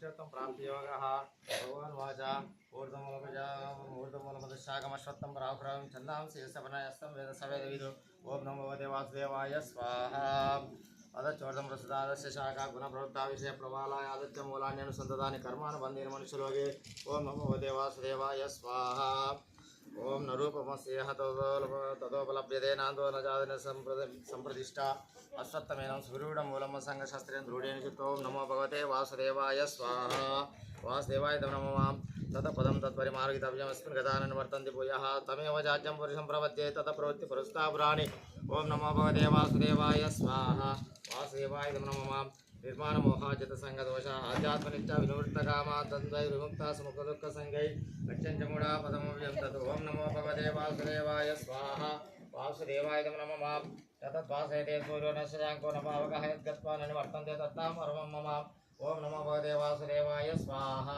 పురుషోత్తం ప్రాప్తియోగः భగవాన్ వాచ. ఊర్ధమూలమూర్ధమూలమదశాగమశ్వత్తం పరాపురం ఛందాంసి సవనయస్తం వేద సవేద విదు ఓం నమో భగవతే వాసుదేవాయ స్వాహ. అదచోర్ధం ప్రసుదాదస్య శాఖ గుణ ప్రవృత్త విషయ ప్రవాలాయ ఆదిత్య మూలాన్ని అనుసంధాని కర్మాను బంధీన మనుషులోకి ఓం నమో భగవతే వాసుదేవాయ స్వాహ. ఓం నరూపమస్య తదోపలభ్యతే నాందోనజాదిన సంప్రద సంప్రదిష్ట అశ్వత్థమేనం సూర్యుడం మూలమ సంఘ శాస్త్రేణ దృఢేన చిత్తో నమో భగవతే వాసుదేవాయ స్వాహ. వాసుదేవాయ తమ తత పదం తత్పరిమార్గితవ్యమస్మిన్ గతానన్ వర్తంతి భూయः. తమేవ జాజ్యం పురుషం ప్రవద్యే తత ప్రవృత్తి పురస్తాపురాణి ఓం నమో భగవతే వాసుదేవాయ స్వాహ. వాసుదేవాయ తమ నిర్మాణ మోహాజిత సంగదోష ఆధ్యాత్మనిత్య వినివృత్త కామా తంద్వై విముక్త సుముఖ దుఃఖ సంగై గచ్చంచముడా పదమవ్యం తత్ ఓం నమో భగవదే వాసుదేవాయ స్వాహ వాసుదేవాయ తమ నమ తద్వాసయతే సూర్యో నశ్యాంకో నపావకः యద్గత్వా నని వర్తంతే తత్తాం పరమం మమ ఓం నమో భగవదే వాసుదేవాయ స్వాహ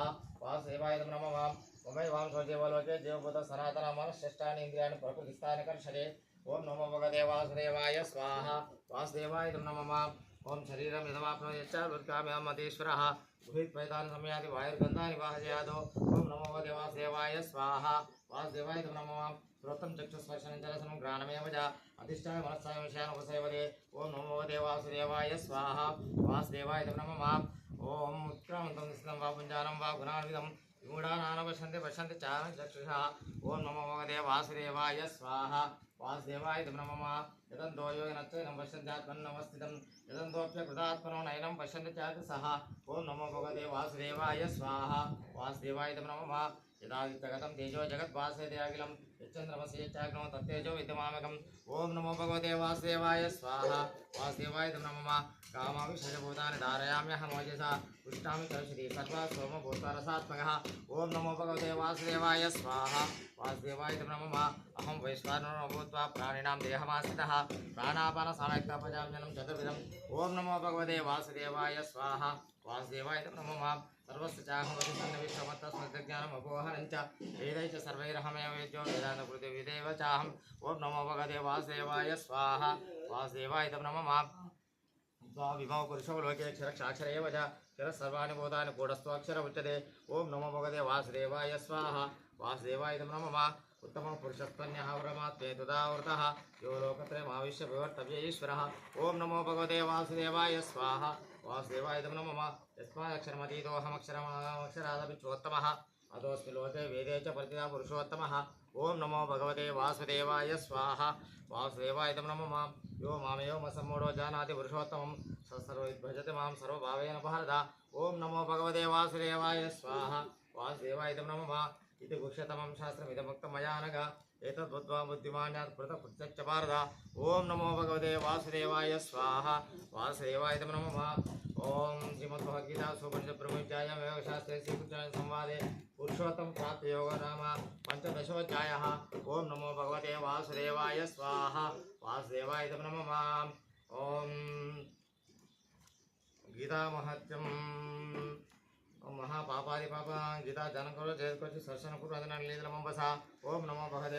వాసుదేవాయ తమ నమ మమై వాం స్వజీవలోకే జీవభూత సనాతన మనశ్రేష్టాన్ని ఇంద్రియాన్ని ప్రకృతి కర్షదే ఓం నమో భగవతే వాసుదేవాయ స్వాహ వాసుదేవాయ నమ మాం ओम शरीर यथवाप्नोयच्चालुद्गाम्यामतीश्वरः गुहित्वैतानसमयादि वायुर्गन्धानि वाहयादो नमो देवासेवाय स्वाहा। वासुदेवाय नमो श्रोतं चक्षुस्पर्शनञ्जलसनं ग्राणमेव च। अधिष्ठाय मनस्साय नमो देवासुदेवाय स्वाहा। वासुदेवाय नमः ॐ उत्क्रामन्तं निस्तं वा पुञ्जानं वा गुणान्वितं। विमूढानानपश्यन्ति नमो देवासुदेवाय स्वाहा। గుణాన్వితం విమూఢానాన పశ్యంతి పశ్యంతి చాన చక్షుష ఓం నమో భగవతే వాసుదేవాయ నమ యదంతో యోగినత్వైనం పశ్యంత్యాత్మన్నమస్థితం యదంతోప్యకృతాత్మనో నయనం పశ్యంతి చాతి సహ ఓం నమో భగవతే వాసుదేవాయ స్వాహ వాసుదేవాయ నమ यदा जगतं तेजो जगद्वासयत्याखिलं यच्चन्द्रमसि यच्चाग्नो तत्तेजो विद्यमामकम् ॐ नमो भगवते वासुदेवाय, स्वाहा। वासुदेवाय नमः कामाभिषजभूतानि धारयाम्यहं वजसा पुष्टामि करोषि सर्वा सोम भूतरसात्मक ओं नमो भगवते वासुदेवाय, स्वाहा। वासुदेवाय नमः अहं वैश्वानरो भूत्वा प्राणिनां देहमासितः प्राणापानसानायुक्तपजाम्यनं चतुर्विधम्। ओं नमो भगवते वासुदेवाय, स्वाहा। वासुदेवाय नमो माँ। सर्वस्य चाहमति सन्नविक्रमत्तस्मृतज्ञानम् नमो भगदे वासुदेवाय स्वाहा। वासुदेवाय नम नमो माँ। च। उच्यते। ओं नमो भगवते वासुदेवाय स्वाहा। वासुदेवाय तं नमो उत्तम उत्तमः यो लोकत्रयमाविश्य विवर्तव्य नमो भगवते वासुदेवाय स्वाहा। వాసుదేవాయుధం నమో భగవతే వాసుదేవాయ నమ యస్మాక్షరమతీతోహమక్షరమక్షరాదపి చోత్తమः లోకే వేదే చ ప్రతిదా పురుషోత్తమ ఓం నమో భగవతే వాసుదేవాయ స్వాహ వాసుదేవాయుధం తమ నమ యో మామయో మసమ్మోడో జానాతి పురుషోత్తమం సర్వభజతి మాం సర్వభావేన భారత ఓం నమో భగవతే వాసుదేవాయ స్వాహ వాసుదేవాయుధం తమ నమ इति गुह्यतमं शास्त्रमिदमुक्त मया नघ एतद्वद्वा बुद्धिमान्यात् पृथक् पृथक् च पारद। ॐ नमो भगवते वासुदेवाय स्वाहा। वासुदेवाय तम नमः। ॐ श्रीमद्भगवद्गीतासुपनिषद्प्रमुख्यायां योगशास्त्रे श्रीकृष्णाय संवादे पुरुषोत्तम प्राप्तयोगो नाम पञ्चदशोऽध्यायः। ॐ नमो भगवते वासुदेवाय स्वाहा। वासुदेवाय तम नमः। ॐ गीतामहत्यम् ఓం గీతామహత్యం పాప గీతా జనకులు చేసుకొచ్చి సర్శన కురు అదన లీల మంబస ఓం నమో భగవతే